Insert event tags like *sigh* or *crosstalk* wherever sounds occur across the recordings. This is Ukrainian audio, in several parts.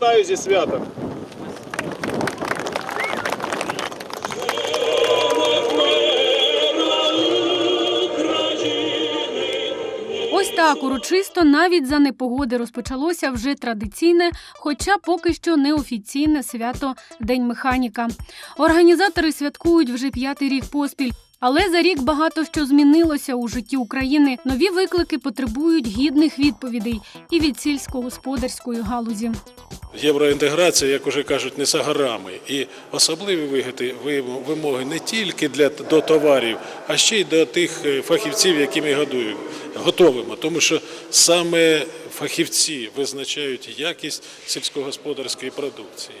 Вітаю зі святом. Ось так урочисто навіть за непогоди розпочалося вже традиційне, хоча поки що неофіційне свято День механіка. Організатори святкують вже п'ятий рік поспіль. Але за рік багато що змінилося у житті України. Нові виклики потребують гідних відповідей і від сільськогосподарської галузі. Євроінтеграція, як уже кажуть, не за горами. І особливі вимоги не тільки для до товарів, а ще й до тих е, фахівців, які ми годуємо, готовимо. Тому що саме фахівці визначають якість сільськогосподарської продукції.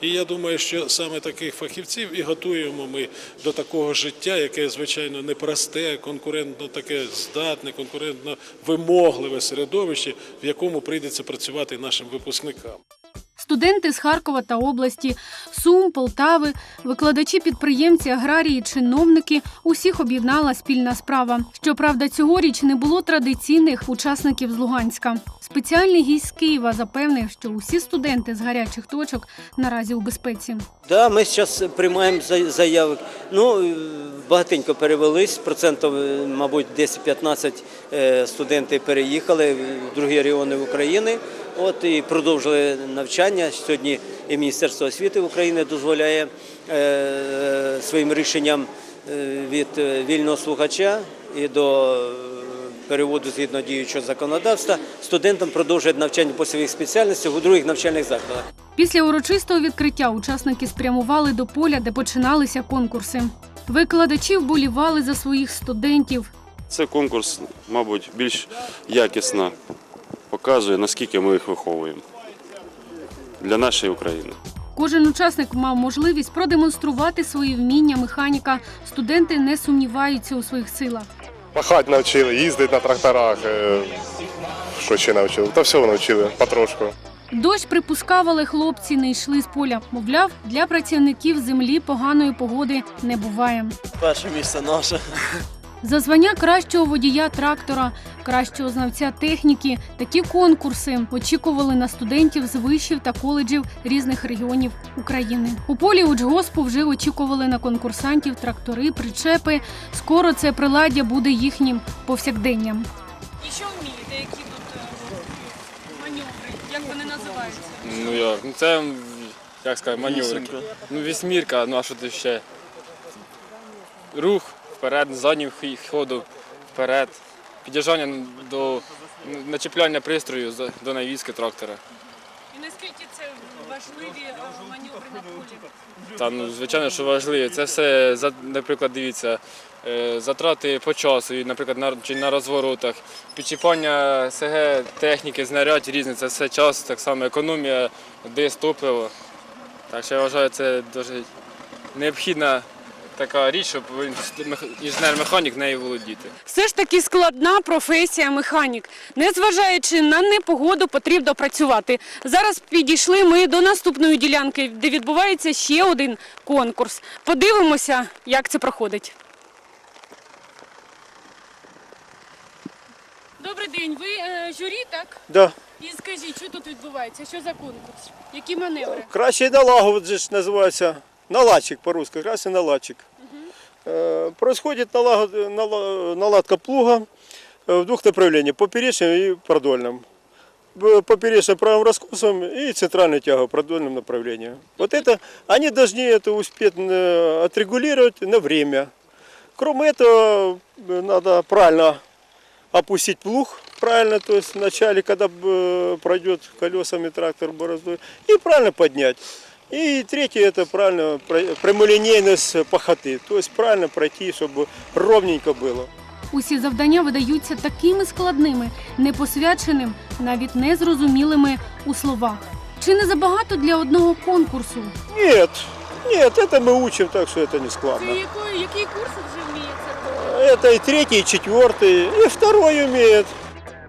І я думаю, що саме таких фахівців і готуємо ми до такого життя, яке звичайно непросте, конкурентно таке здатне, конкурентно вимогливе середовище, в якому прийдеться працювати нашим випускникам. Студенти з Харкова та області, Сум, Полтави, викладачі, підприємці, аграрії, чиновники усіх об'єднала спільна справа. Щоправда, цьогоріч не було традиційних учасників з Луганська. Спеціальний гість з Києва запевнив, що усі студенти з гарячих точок наразі у безпеці. Да, ми зараз приймаємо заяви. Ну, багатенько перевелись, процентів, е, мабуть, 10-15 е, студенти переїхали в другі регіони України. От і продовжили навчання. Сьогодні і Міністерство освіти України дозволяє е, своїм рішенням е, від е, вільного слухача і до е, переводу згідно діючого законодавства студентам продовжують навчання по своїх спеціальностях у других навчальних закладах. Після урочистого відкриття учасники спрямували до поля, де починалися конкурси. Викладачі вболівали за своїх студентів. Це конкурс, мабуть, більш якісно показує, наскільки ми їх виховуємо для нашої України. Кожен учасник мав можливість продемонструвати свої вміння механіка. Студенти не сумніваються у своїх силах. Пахати навчили, їздити на тракторах. е, Що ще навчили? Та всього навчили потрошку. Дощ припускав, але хлопці не йшли з поля. Мовляв, для працівників землі поганої погоди не буває. Перше місце наше. За звання кращого водія трактора, кращого знавця техніки, такі конкурси очікували на студентів з вишів та коледжів різних регіонів України. У полі учгоспу вже очікували на конкурсантів трактори, причепи. Скоро це приладдя буде їхнім повсякденням. І що вмієте? Які тут е, маневри? Як вони називаються? Ну як? Ну це як сказати, маневр. Ну вісьмірка, ну а що ти ще? Рух вперед, заднім ходу, вперед. Під'їжджання до начепляння пристрою до навіски трактора. І наскільки це важливі маневри на полі? Та ну звичайно, що важливо. Це все наприклад, дивіться. е, Затрати по часу, наприклад, на, чи на розворотах, підчіпання СГ техніки, знарядь різні, це все час, так само економія, десь топливо. Так що я вважаю, це дуже необхідна така річ, щоб інженер-механік нею володіти. Все ж таки складна професія механік. Незважаючи на непогоду, потрібно працювати. Зараз підійшли ми до наступної ділянки, де відбувається ще один конкурс. Подивимося, як це проходить. Добрий день, ви е, журі, так? Да. І скажіть, що тут відбувається? Що за конкурс? Які маневри? Кращий налагод же ж. Наладчик по-русски, красный наладчик. Э, Происходит налагод- нала- наладка плуга э, в двух направлениях, поперечном и продольном. В Поперечном правым раскосом и центральная тяга в продольном направлении. Вот это, они должны это успеть э, отрегулировать на время. Кроме этого, э, надо правильно опустить плуг правильно, то есть в начале, когда э, пройдет колесами трактор бороздой, и правильно поднять. И третье это правильно про- прямолинейность пахоты, то есть правильно пройти, чтобы ровненько было. Усі завдання видаються такими складними, непосвяченим, навіть незрозумілими у словах. Чи не забагато для одного конкурсу? Нет, нет, это мы учим, так что это не складно. який, який курс вже вміється? Это и третий, и четвертый, и второй умеет.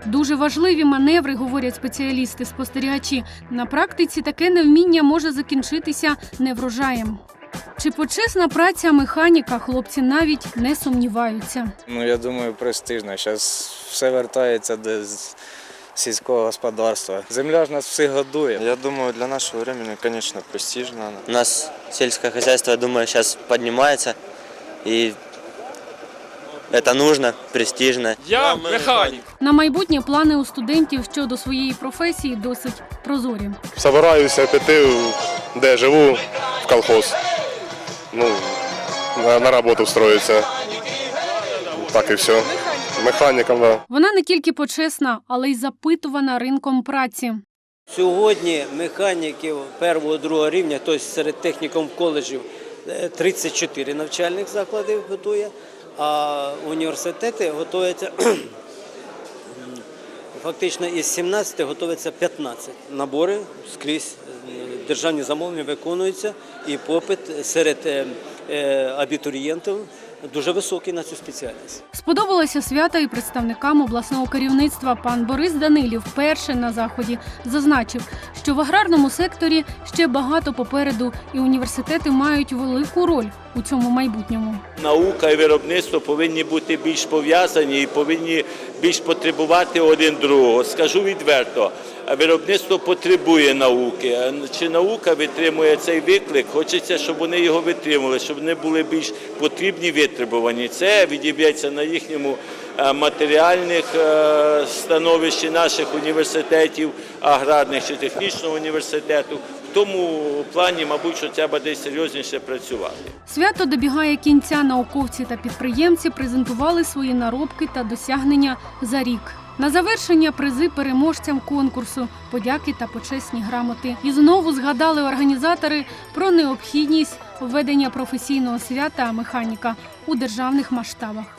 Дуже важливі маневри, говорять спеціалісти-спостерігачі. На практиці таке невміння може закінчитися неврожаєм. Чи почесна праця механіка, хлопці навіть не сумніваються. Ну, я думаю, престижно. Зараз все вертається до сільського господарства. Земля ж нас всіх годує. Я думаю, для нашего времени, конечно, престижно. У нас сельское хозяйство, я думаю, сейчас поднимается. И это нужно, престижно. Я механік. На майбутнє плани у студентів щодо своєї професії досить прозорі. Собираюся піти, де живу, в колхоз. Ну, на, на роботу встроїться. Так і все. Механіком, да. Вона не тільки почесна, але й запитувана ринком праці. Сьогодні механіків першого другого рівня, тобто серед технікум коледжів, е, 34 навчальних закладів готує, а університети готуються *clears throat* фактично із 17 готується 15. Набори скрізь державні замовлення виконуються, і попит серед е, е, абітурієнтів дуже високий на цю спеціальність. Сподобалося свято і представникам обласного керівництва. Пан Борис Данилів вперше на заході зазначив, що в аграрному секторі ще багато попереду, і університети мають велику роль у цьому майбутньому. Наука і виробництво повинні бути більш пов'язані і повинні більш потребувати один другого. Скажу відверто, виробництво потребує науки. Чи наука витримує цей виклик? Хочеться, щоб вони його витримували, щоб вони були більш потрібні, витребувані. Це відіб'ється на їхньому матеріальних е, становищі наших університетів, аграрних чи технічного університету. В тому плані, мабуть, що треба десь серйозніше працювати. Свято добігає кінця. Науковці та підприємці презентували свої наробки та досягнення за рік. На завершення призи переможцям конкурсу, подяки та почесні грамоти. І знову згадали організатори про необхідність введення професійного свята механіка у державних масштабах.